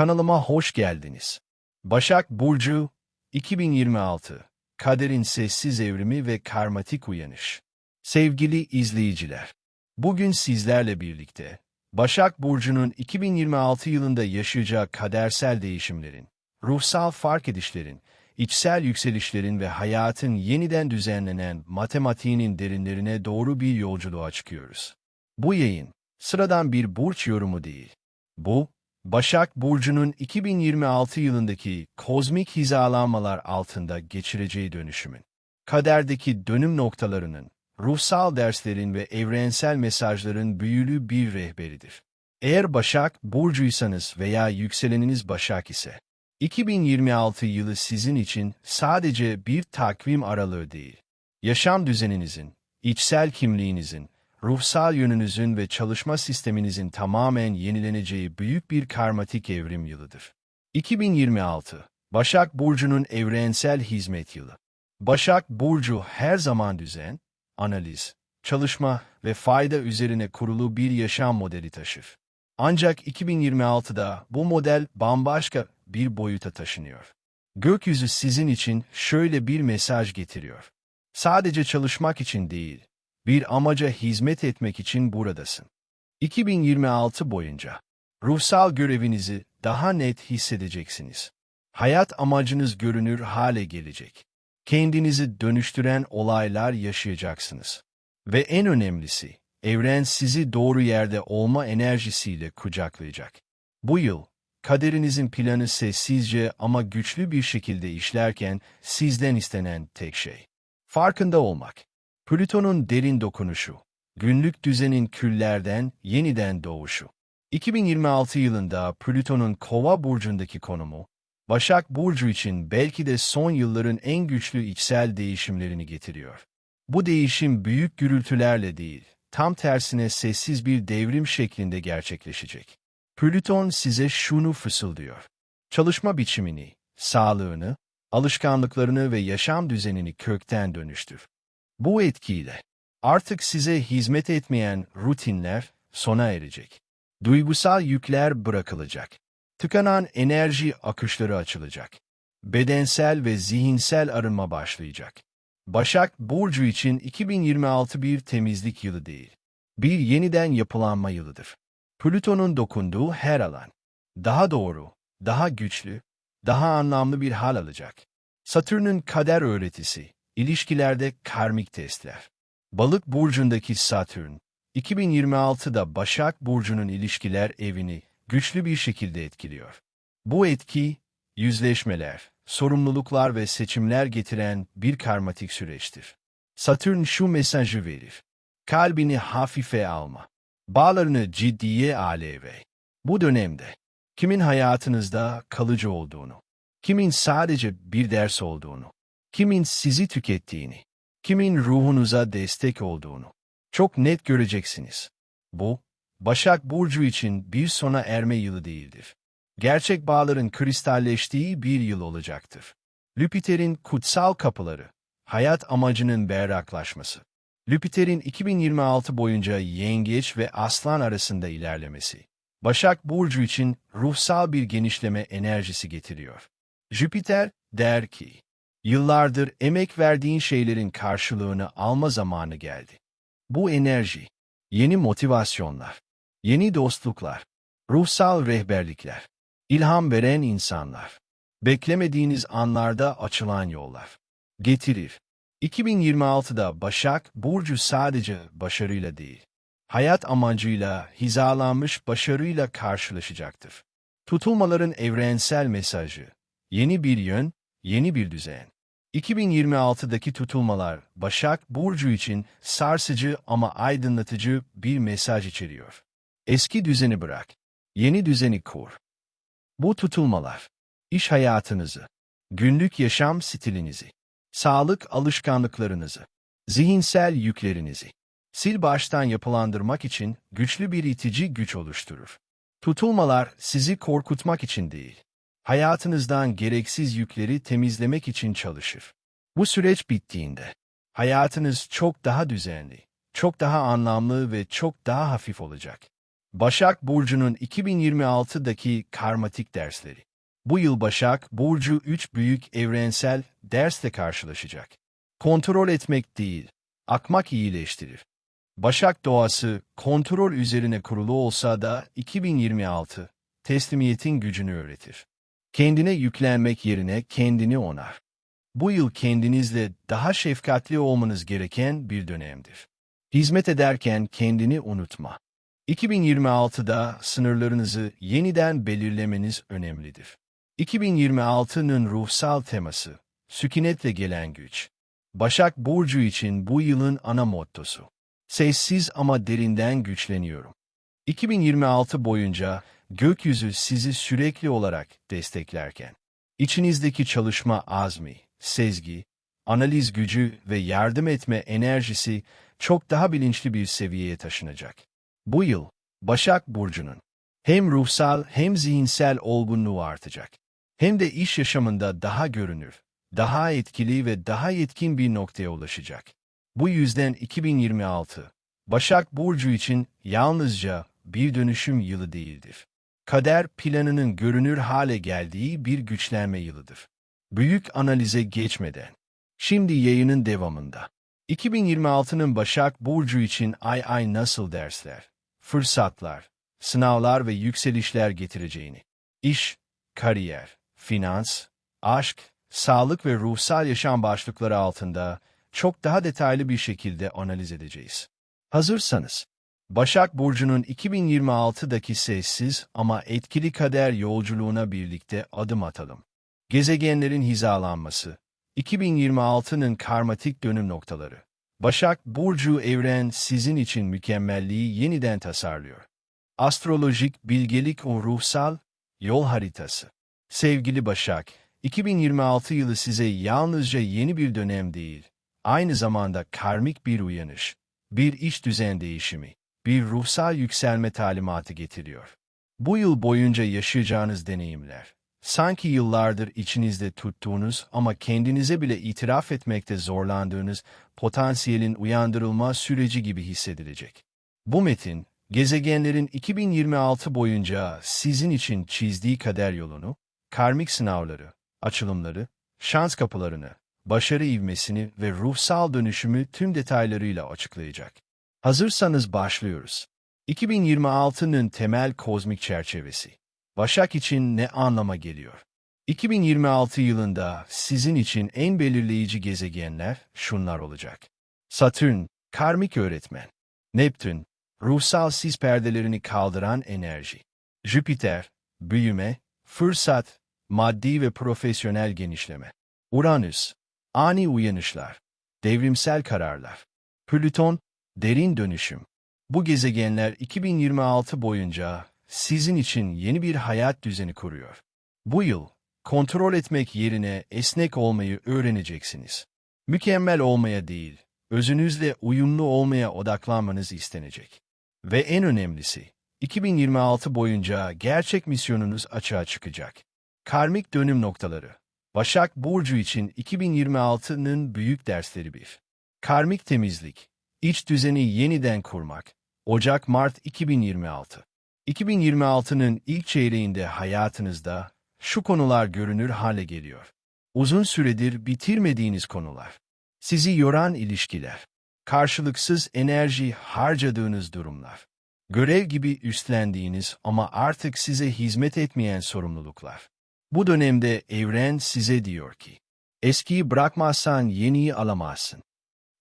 Kanalıma hoş geldiniz. Başak Burcu 2026 Kaderin Sessiz Evrimi ve Karmatik Uyanış Sevgili izleyiciler, bugün sizlerle birlikte Başak Burcu'nun 2026 yılında yaşayacağı kadersel değişimlerin, ruhsal fark edişlerin, içsel yükselişlerin ve hayatın yeniden düzenlenen matematiğinin derinlerine doğru bir yolculuğa çıkıyoruz. Bu yayın, sıradan bir burç yorumu değil. Bu, Başak Burcu'nun 2026 yılındaki kozmik hizalanmalar altında geçireceği dönüşümün, kaderdeki dönüm noktalarının, ruhsal derslerin ve evrensel mesajların büyülü bir rehberidir. Eğer Başak Burcuysanız veya yükseleniniz Başak ise, 2026 yılı sizin için sadece bir takvim aralığı değil, yaşam düzeninizin, içsel kimliğinizin, ruhsal yönünüzün ve çalışma sisteminizin tamamen yenileneceği büyük bir karmatik evrim yılıdır. 2026, Başak Burcu'nun evrensel hizmet yılı. Başak Burcu her zaman düzen, analiz, çalışma ve fayda üzerine kurulu bir yaşam modeli taşır. Ancak 2026'da bu model bambaşka bir boyuta taşınıyor. Gökyüzü sizin için şöyle bir mesaj getiriyor. Sadece çalışmak için değil, bir amaca hizmet etmek için buradasın. 2026 boyunca ruhsal görevinizi daha net hissedeceksiniz. Hayat amacınız görünür hale gelecek. Kendinizi dönüştüren olaylar yaşayacaksınız. Ve en önemlisi, evren sizi doğru yerde olma enerjisiyle kucaklayacak. Bu yıl, kaderinizin planı sessizce ama güçlü bir şekilde işlerken sizden istenen tek şey. Farkında olmak. Plüton'un derin dokunuşu, günlük düzenin küllerden yeniden doğuşu. 2026 yılında Plüton'un Kova burcundaki konumu, Başak Burcu için belki de son yılların en güçlü içsel değişimlerini getiriyor. Bu değişim büyük gürültülerle değil, tam tersine sessiz bir devrim şeklinde gerçekleşecek. Plüton size şunu fısıldıyor. Çalışma biçimini, sağlığını, alışkanlıklarını ve yaşam düzenini kökten dönüştür. Bu etkiyle artık size hizmet etmeyen rutinler sona erecek. Duygusal yükler bırakılacak. Tıkanan enerji akışları açılacak. Bedensel ve zihinsel arınma başlayacak. Başak Burcu için 2026 bir temizlik yılı değil. Bir yeniden yapılanma yılıdır. Plüton'un dokunduğu her alan, daha doğru, daha güçlü, daha anlamlı bir hal alacak. Satürn'ün kader öğretisi, ilişkilerde karmik testler. Balık burcundaki Satürn, 2026'da Başak Burcu'nun ilişkiler evini güçlü bir şekilde etkiliyor. Bu etki, yüzleşmeler, sorumluluklar ve seçimler getiren bir karmatik süreçtir. Satürn şu mesajı verir. Kalbini hafife alma. Bağlarını ciddiye al ve bu dönemde kimin hayatınızda kalıcı olduğunu, kimin sadece bir ders olduğunu, kimin sizi tükettiğini, kimin ruhunuza destek olduğunu çok net göreceksiniz. Bu, Başak Burcu için bir sona erme yılı değildir. Gerçek bağların kristalleştiği bir yıl olacaktır. Lüpiter'in kutsal kapıları, hayat amacının berraklaşması. Lüpiter'in 2026 boyunca Yengeç ve Aslan arasında ilerlemesi. Başak Burcu için ruhsal bir genişleme enerjisi getiriyor. Jüpiter der ki, yıllardır emek verdiğin şeylerin karşılığını alma zamanı geldi. Bu enerji, yeni motivasyonlar, yeni dostluklar, ruhsal rehberlikler, ilham veren insanlar, beklemediğiniz anlarda açılan yollar getirir. 2026'da Başak Burcu sadece başarıyla değil, hayat amacıyla hizalanmış başarıyla karşılaşacaktır. Tutulmaların evrensel mesajı, yeni bir yön, yeni bir düzen. 2026'daki tutulmalar Başak Burcu için sarsıcı ama aydınlatıcı bir mesaj içeriyor. Eski düzeni bırak, yeni düzeni kur. Bu tutulmalar, iş hayatınızı, günlük yaşam stilinizi, sağlık alışkanlıklarınızı, zihinsel yüklerinizi, sil baştan yapılandırmak için güçlü bir itici güç oluşturur. Tutulmalar sizi korkutmak için değil, hayatınızdan gereksiz yükleri temizlemek için çalışır. Bu süreç bittiğinde, hayatınız çok daha düzenli, çok daha anlamlı ve çok daha hafif olacak. Başak Burcu'nun 2026'daki karmatik dersleri. Bu yıl Başak Burcu 3 büyük evrensel dersle karşılaşacak. Kontrol etmek değil, akmak iyileştirir. Başak doğası kontrol üzerine kurulu olsa da 2026 teslimiyetin gücünü öğretir. Kendine yüklenmek yerine kendini onar. Bu yıl kendinizle daha şefkatli olmanız gereken bir dönemdir. Hizmet ederken kendini unutma. 2026'da sınırlarınızı yeniden belirlemeniz önemlidir. 2026'nın ruhsal teması, sükunetle gelen güç. Başak Burcu için bu yılın ana mottosu. Sessiz ama derinden güçleniyorum. 2026 boyunca gökyüzü sizi sürekli olarak desteklerken, içinizdeki çalışma azmi, sezgi, analiz gücü ve yardım etme enerjisi çok daha bilinçli bir seviyeye taşınacak. Bu yıl, Başak Burcu'nun hem ruhsal hem zihinsel olgunluğu artacak. Hem de iş yaşamında daha görünür, daha etkili ve daha yetkin bir noktaya ulaşacak. Bu yüzden 2026, Başak Burcu için yalnızca bir dönüşüm yılı değildir. Kader planının görünür hale geldiği bir güçlenme yılıdır. Büyük analize geçmeden, şimdi yayının devamında. 2026'nın Başak Burcu için ay ay nasıl dersler, fırsatlar, sınavlar ve yükselişler getireceğini, iş, kariyer, finans, aşk, sağlık ve ruhsal yaşam başlıkları altında çok daha detaylı bir şekilde analiz edeceğiz. Hazırsanız, Başak Burcu'nun 2026'daki sessiz ama etkili kader yolculuğuna birlikte adım atalım. Gezegenlerin hizalanması, 2026'nın karmatik dönüm noktaları. Başak Burcu evren sizin için mükemmelliği yeniden tasarlıyor. Astrolojik bilgelik o ruhsal yol haritası. Sevgili Başak, 2026 yılı size yalnızca yeni bir dönem değil, aynı zamanda karmik bir uyanış, bir iş düzen değişimi, bir ruhsal yükselme talimatı getiriyor. Bu yıl boyunca yaşayacağınız deneyimler, sanki yıllardır içinizde tuttuğunuz ama kendinize bile itiraf etmekte zorlandığınız potansiyelin uyandırılma süreci gibi hissedilecek. Bu metin, gezegenlerin 2026 boyunca sizin için çizdiği kader yolunu, karmik sınavları, açılımları, şans kapılarını, başarı ivmesini ve ruhsal dönüşümü tüm detaylarıyla açıklayacak. Hazırsanız başlıyoruz. 2026'nın temel kozmik çerçevesi. Başak için ne anlama geliyor? 2026 yılında sizin için en belirleyici gezegenler şunlar olacak. Satürn, karmik öğretmen. Neptün, ruhsal sis perdelerini kaldıran enerji. Jüpiter, büyüme, fırsat, maddi ve profesyonel genişleme. Uranüs, ani uyanışlar, devrimsel kararlar. Plüton, derin dönüşüm. Bu gezegenler 2026 boyunca sizin için yeni bir hayat düzeni kuruyor. Bu yıl, kontrol etmek yerine esnek olmayı öğreneceksiniz. Mükemmel olmaya değil, özünüzle uyumlu olmaya odaklanmanız istenecek. Ve en önemlisi, 2026 boyunca gerçek misyonunuz açığa çıkacak. Karmik dönüm noktaları. Başak Burcu için 2026'nın büyük dersleri bir. Karmik temizlik. İç düzeni yeniden kurmak. Ocak-Mart 2026. 2026'nın ilk çeyreğinde hayatınızda şu konular görünür hale geliyor. Uzun süredir bitirmediğiniz konular. Sizi yoran ilişkiler. Karşılıksız enerji harcadığınız durumlar. Görev gibi üstlendiğiniz ama artık size hizmet etmeyen sorumluluklar. Bu dönemde evren size diyor ki, eskiyi bırakmazsan yeniyi alamazsın.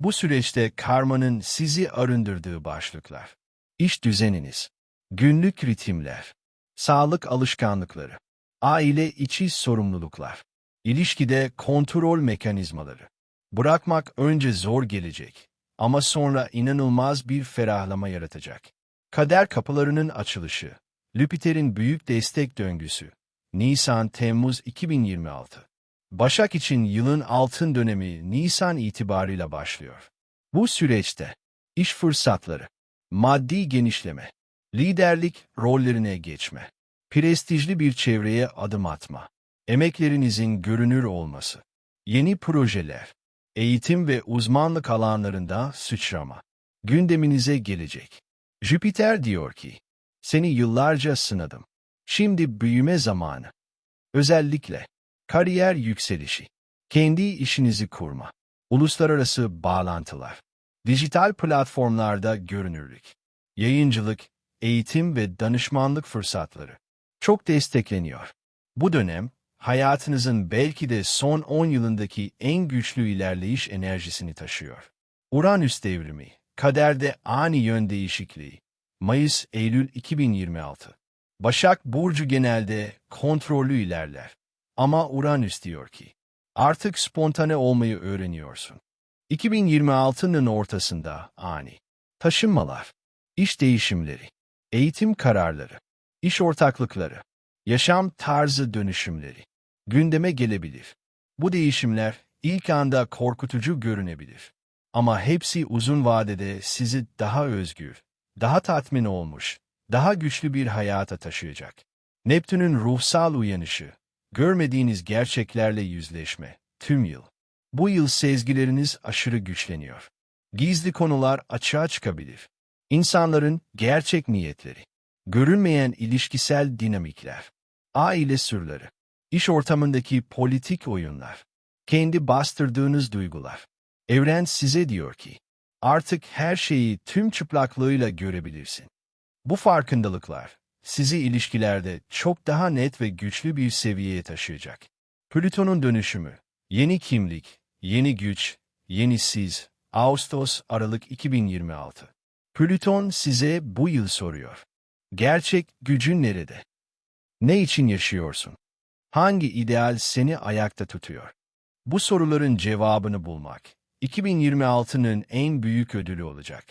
Bu süreçte karmanın sizi arındırdığı başlıklar. İş düzeniniz, günlük ritimler, sağlık alışkanlıkları, aile içi sorumluluklar, ilişkide kontrol mekanizmaları. Bırakmak önce zor gelecek ama sonra inanılmaz bir ferahlama yaratacak. Kader kapılarının açılışı, Lüpiter'in büyük destek döngüsü, Nisan-Temmuz 2026. Başak için yılın altın dönemi Nisan itibarıyla başlıyor. Bu süreçte iş fırsatları, maddi genişleme, liderlik rollerine geçme, prestijli bir çevreye adım atma, emeklerinizin görünür olması, yeni projeler, eğitim ve uzmanlık alanlarında sıçrama, gündeminize gelecek. Jüpiter diyor ki, Seni yıllarca sınadım. Şimdi büyüme zamanı. Özellikle kariyer yükselişi, kendi işinizi kurma, uluslararası bağlantılar, dijital platformlarda görünürlük, yayıncılık, eğitim ve danışmanlık fırsatları çok destekleniyor. Bu dönem, hayatınızın belki de son 10 yılındaki en güçlü ilerleyiş enerjisini taşıyor. Uranüs devrimi, kaderde ani yön değişikliği, Mayıs-Eylül 2026. Başak Burcu genelde kontrollü ilerler. Ama Uranüs diyor ki, artık spontane olmayı öğreniyorsun. 2026'nın ortasında ani. Taşınmalar, iş değişimleri, eğitim kararları, iş ortaklıkları, yaşam tarzı dönüşümleri gündeme gelebilir. Bu değişimler ilk anda korkutucu görünebilir. Ama hepsi uzun vadede sizi daha özgür, daha tatmin olmuş, daha güçlü bir hayata taşıyacak. Neptün'ün ruhsal uyanışı, görmediğiniz gerçeklerle yüzleşme, tüm yıl. Bu yıl sezgileriniz aşırı güçleniyor. Gizli konular açığa çıkabilir. İnsanların gerçek niyetleri, görünmeyen ilişkisel dinamikler, aile sırları, iş ortamındaki politik oyunlar, kendi bastırdığınız duygular. Evren size diyor ki, artık her şeyi tüm çıplaklığıyla görebilirsin. Bu farkındalıklar, sizi ilişkilerde çok daha net ve güçlü bir seviyeye taşıyacak. Plüton'un dönüşümü, yeni kimlik, yeni güç, yeni siz, Ağustos-Aralık 2026. Plüton size bu yıl soruyor. Gerçek gücün nerede? Ne için yaşıyorsun? Hangi ideal seni ayakta tutuyor? Bu soruların cevabını bulmak, 2026'nın en büyük ödülü olacak.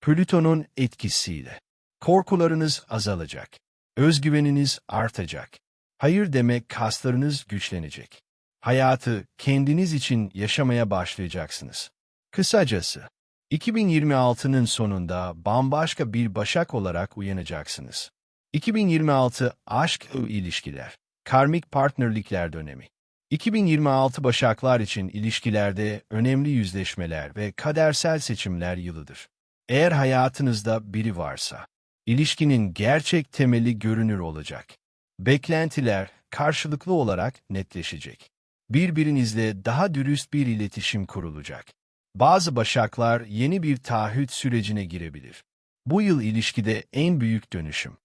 Plüton'un etkisiyle. Korkularınız azalacak. Özgüveniniz artacak. Hayır demek kaslarınız güçlenecek. Hayatı kendiniz için yaşamaya başlayacaksınız. Kısacası, 2026'nın sonunda bambaşka bir başak olarak uyanacaksınız. 2026 aşk ilişkiler, karmik partnerlikler dönemi. 2026 başaklar için ilişkilerde önemli yüzleşmeler ve kadersel seçimler yılıdır. Eğer hayatınızda biri varsa, ilişkinin gerçek temeli görünür olacak. Beklentiler karşılıklı olarak netleşecek. Birbirinizle daha dürüst bir iletişim kurulacak. Bazı başaklar yeni bir taahhüt sürecine girebilir. Bu yıl ilişkide en büyük dönüşüm.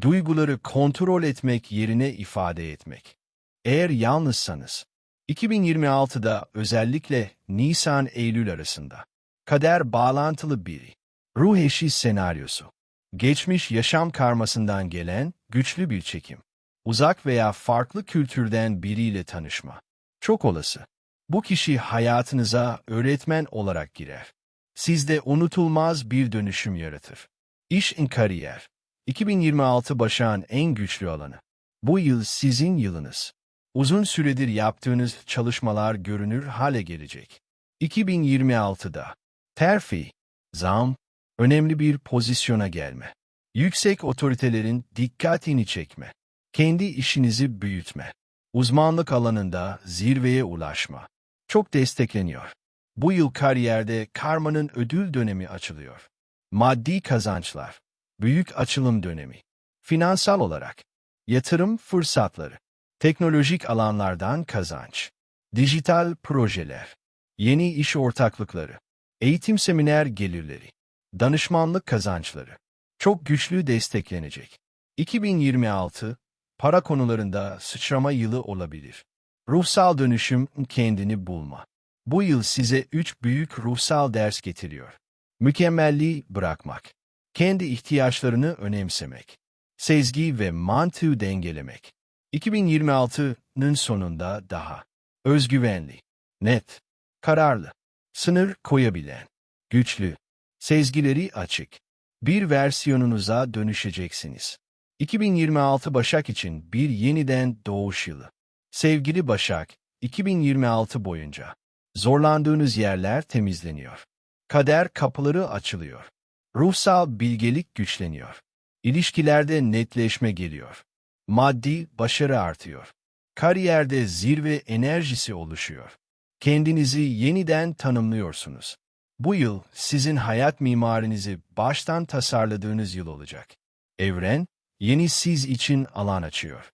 Duyguları kontrol etmek yerine ifade etmek. Eğer yalnızsanız, 2026'da özellikle Nisan-Eylül arasında kader bağlantılı biri, ruh eşi senaryosu, geçmiş yaşam karmasından gelen güçlü bir çekim, uzak veya farklı kültürden biriyle tanışma, çok olası. Bu kişi hayatınıza öğretmen olarak girer. Sizde unutulmaz bir dönüşüm yaratır. İş in kariyer. 2026 başağın en güçlü alanı. Bu yıl sizin yılınız. Uzun süredir yaptığınız çalışmalar görünür hale gelecek. 2026'da terfi, zam, önemli bir pozisyona gelme. Yüksek otoritelerin dikkatini çekme. Kendi işinizi büyütme. Uzmanlık alanında zirveye ulaşma. Çok destekleniyor. Bu yıl kariyerde karmanın ödül dönemi açılıyor. Maddi kazançlar, büyük açılım dönemi. Finansal olarak, yatırım fırsatları, teknolojik alanlardan kazanç, dijital projeler, yeni iş ortaklıkları, eğitim seminer gelirleri, danışmanlık kazançları çok güçlü desteklenecek. 2026, para konularında sıçrama yılı olabilir. Ruhsal dönüşüm kendini bulma. Bu yıl size üç büyük ruhsal ders getiriyor. Mükemmelliği bırakmak, kendi ihtiyaçlarını önemsemek, sezgi ve mantığı dengelemek. 2026'nın sonunda daha özgüvenli, net, kararlı, sınır koyabilen, güçlü, sezgileri açık, bir versiyonunuza dönüşeceksiniz. 2026 Başak için bir yeniden doğuş yılı. Sevgili Başak, 2026 boyunca zorlandığınız yerler temizleniyor. Kader kapıları açılıyor. Ruhsal bilgelik güçleniyor. İlişkilerde netleşme geliyor. Maddi başarı artıyor. Kariyerde zirve enerjisi oluşuyor. Kendinizi yeniden tanımlıyorsunuz. Bu yıl sizin hayat mimarinizi baştan tasarladığınız yıl olacak. Evren, Yeni siz için alan açıyor.